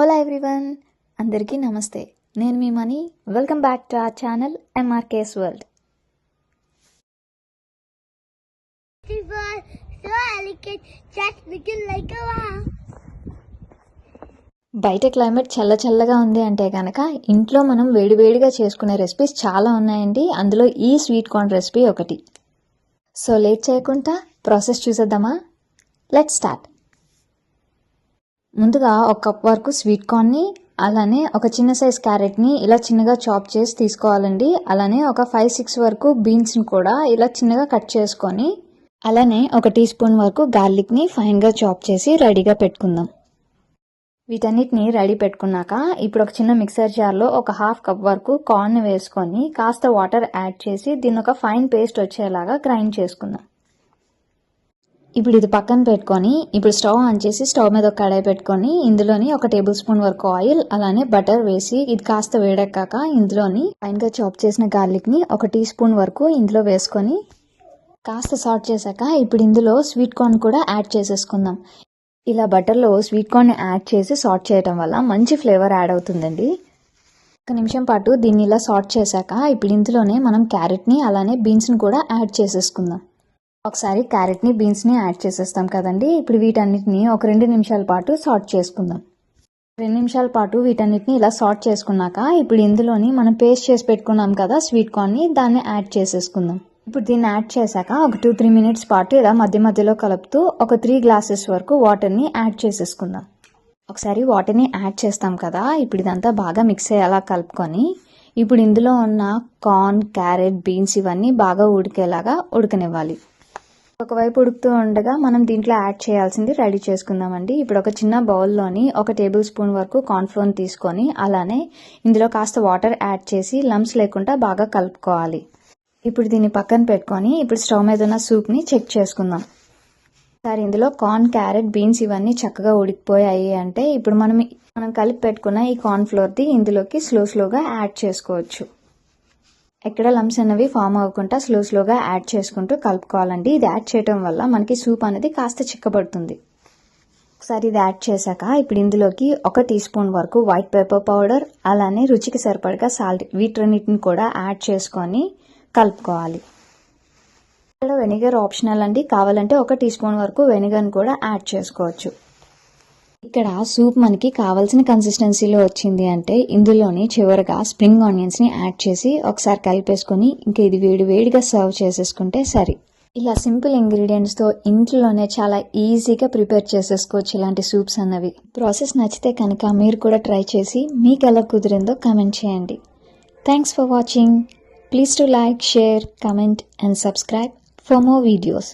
Ola everyone అందరికీ నమస్తే. నేను మీ Mani. Welcome back to our channel M R K's world బయట క్లైమేట్ చల్ల చల్లగా ఉంది అంటే కనుక ఇంట్లో మనం వేడివేడిగా చేసుకునే రెసిపీస్ చాలా ఉన్నాయండి. అందులో ఈ స్వీట్ కార్న్ రెసిపీ ఒకటి. సో లేట్ చేయకుండా ప్రాసెస్ చూసేద్దామా? లెట్ స్టార్ట్ ముందుగా ఒక కప్ వరకు స్వీట్ కార్న్ని అలానే ఒక చిన్న సైజ్ క్యారెట్ని ఇలా చిన్నగా చాప్ చేసి తీసుకోవాలండి. అలానే ఒక ఫైవ్ సిక్స్ వరకు బీన్స్ని కూడా ఇలా చిన్నగా కట్ చేసుకొని అలానే ఒక టీ స్పూన్ వరకు గార్లిక్ని ఫైన్గా చాప్ చేసి రెడీగా పెట్టుకుందాం. వీటన్నిటిని రెడీ పెట్టుకున్నాక ఇప్పుడు ఒక చిన్న మిక్సర్ జార్లో ఒక హాఫ్ కప్ వరకు కార్న్ వేసుకొని కాస్త వాటర్ యాడ్ చేసి దీన్ని ఒక ఫైన్ పేస్ట్ వచ్చేలాగా గ్రైండ్ చేసుకుందాం. ఇప్పుడు ఇది పక్కన పెట్టుకొని ఇప్పుడు స్టవ్ ఆన్ చేసి స్టవ్ మీద ఒక కడాయి పెట్టుకొని ఇందులోని ఒక టేబుల్ స్పూన్ వరకు ఆయిల్ అలానే బటర్ వేసి ఇది కాస్త వేడెక్కాక ఇందులోని ఫైన్గా చాప్ చేసిన గార్లిక్ని ఒక టీ స్పూన్ వరకు ఇందులో వేసుకొని కాస్త సాల్ట్ చేశాక ఇప్పుడు ఇందులో స్వీట్ కార్న్ కూడా యాడ్ చేసేసుకుందాం. ఇలా బటర్లో స్వీట్ కార్న్ యాడ్ చేసి సాల్ట్ చేయటం వల్ల మంచి ఫ్లేవర్ యాడ్ అవుతుందండి. ఒక నిమిషం పాటు దీన్ని ఇలా సాల్ట్ చేశాక ఇప్పుడు ఇందులోనే మనం క్యారెట్ని అలానే బీన్స్ని కూడా యాడ్ చేసేసుకుందాం. ఒకసారి క్యారెట్ని బీన్స్ని యాడ్ చేసేస్తాం కదండి. ఇప్పుడు వీటన్నిటిని ఒక రెండు నిమిషాల పాటు సార్ట్ చేసుకుందాం. రెండు నిమిషాల పాటు వీటన్నిటిని ఇలా సార్ట్ చేసుకున్నాక ఇప్పుడు ఇందులోని మనం పేస్ట్ చేసి పెట్టుకున్నాం కదా స్వీట్ కార్న్ని దాన్ని యాడ్ చేసేసుకుందాం. ఇప్పుడు దీన్ని యాడ్ చేశాక ఒక టూ త్రీ మినిట్స్ పాటు ఇలా మధ్య మధ్యలో కలుపుతూ ఒక త్రీ గ్లాసెస్ వరకు వాటర్ని యాడ్ చేసేసుకుందాం. ఒకసారి వాటర్ని యాడ్ చేస్తాం కదా ఇప్పుడు ఇదంతా బాగా మిక్స్ అయ్యేలా కలుపుకొని ఇప్పుడు ఇందులో ఉన్న కార్న్ క్యారెట్ బీన్స్ ఇవన్నీ బాగా ఉడికేలాగా ఉడకనివ్వాలి. ఒకవైపు ఉడుకుతూ ఉండగా మనం దీంట్లో యాడ్ చేయాల్సింది రెడీ చేసుకుందామండి. ఇప్పుడు ఒక చిన్న బౌల్లోని ఒక టేబుల్ స్పూన్ వరకు కార్న్ఫ్లోర్ తీసుకొని అలానే ఇందులో కాస్త వాటర్ యాడ్ చేసి లమ్స్ లేకుండా బాగా కలుపుకోవాలి. ఇప్పుడు దీన్ని పక్కన పెట్టుకొని ఇప్పుడు స్టవ్ మీద ఉన్న సూప్ని చెక్ చేసుకుందాం. సరే ఇందులో కార్న్ క్యారెట్ బీన్స్ ఇవన్నీ చక్కగా ఉడికిపోయాయి అంటే ఇప్పుడు మనం మనం కలిపి పెట్టుకున్న ఈ కార్న్ ఫ్లోర్ది ఇందులోకి స్లో స్లోగా యాడ్ చేసుకోవచ్చు. ఎక్కడ లమ్స్ అనేవి ఫామ్ అవ్వకుండా స్లో స్లోగా యాడ్ చేసుకుంటూ కలుపుకోవాలండి. ఇది యాడ్ చేయడం వల్ల మనకి సూప్ అనేది కాస్త చిక్కబడుతుంది. ఒకసారి ఇది యాడ్ చేశాక ఇప్పుడు ఇందులోకి ఒక టీ స్పూన్ వరకు వైట్ పేపర్ పౌడర్ అలానే రుచికి సరిపడగా సాల్ట్ వీటన్నిటిని కూడా యాడ్ చేసుకొని కలుపుకోవాలి. ఇక్కడ వెనిగర్ ఆప్షనల్ అండి. కావాలంటే ఒక టీ స్పూన్ వరకు వెనిగర్ని కూడా యాడ్ చేసుకోవచ్చు. ఇక్కడ సూప్ మనకి కావాల్సిన కన్సిస్టెన్సీలో వచ్చింది అంటే ఇందులోని చివరగా స్ప్రింగ్ ఆనియన్స్ని యాడ్ చేసి ఒకసారి కలిపేసుకొని ఇంకా ఇది వేడి వేడిగా సర్వ్ చేసేసుకుంటే సరే. ఇలా సింపుల్ ఇంగ్రీడియంట్స్తో ఇంట్లోనే చాలా ఈజీగా ప్రిపేర్ చేసేసుకోవచ్చు ఇలాంటి సూప్స్ అన్నవి. ప్రాసెస్ నచ్చితే కనుక మీరు కూడా ట్రై చేసి మీకు ఎలా కుదిరిందో కమెంట్ చేయండి. Thanks for watching please to like share comment and subscribe for more videos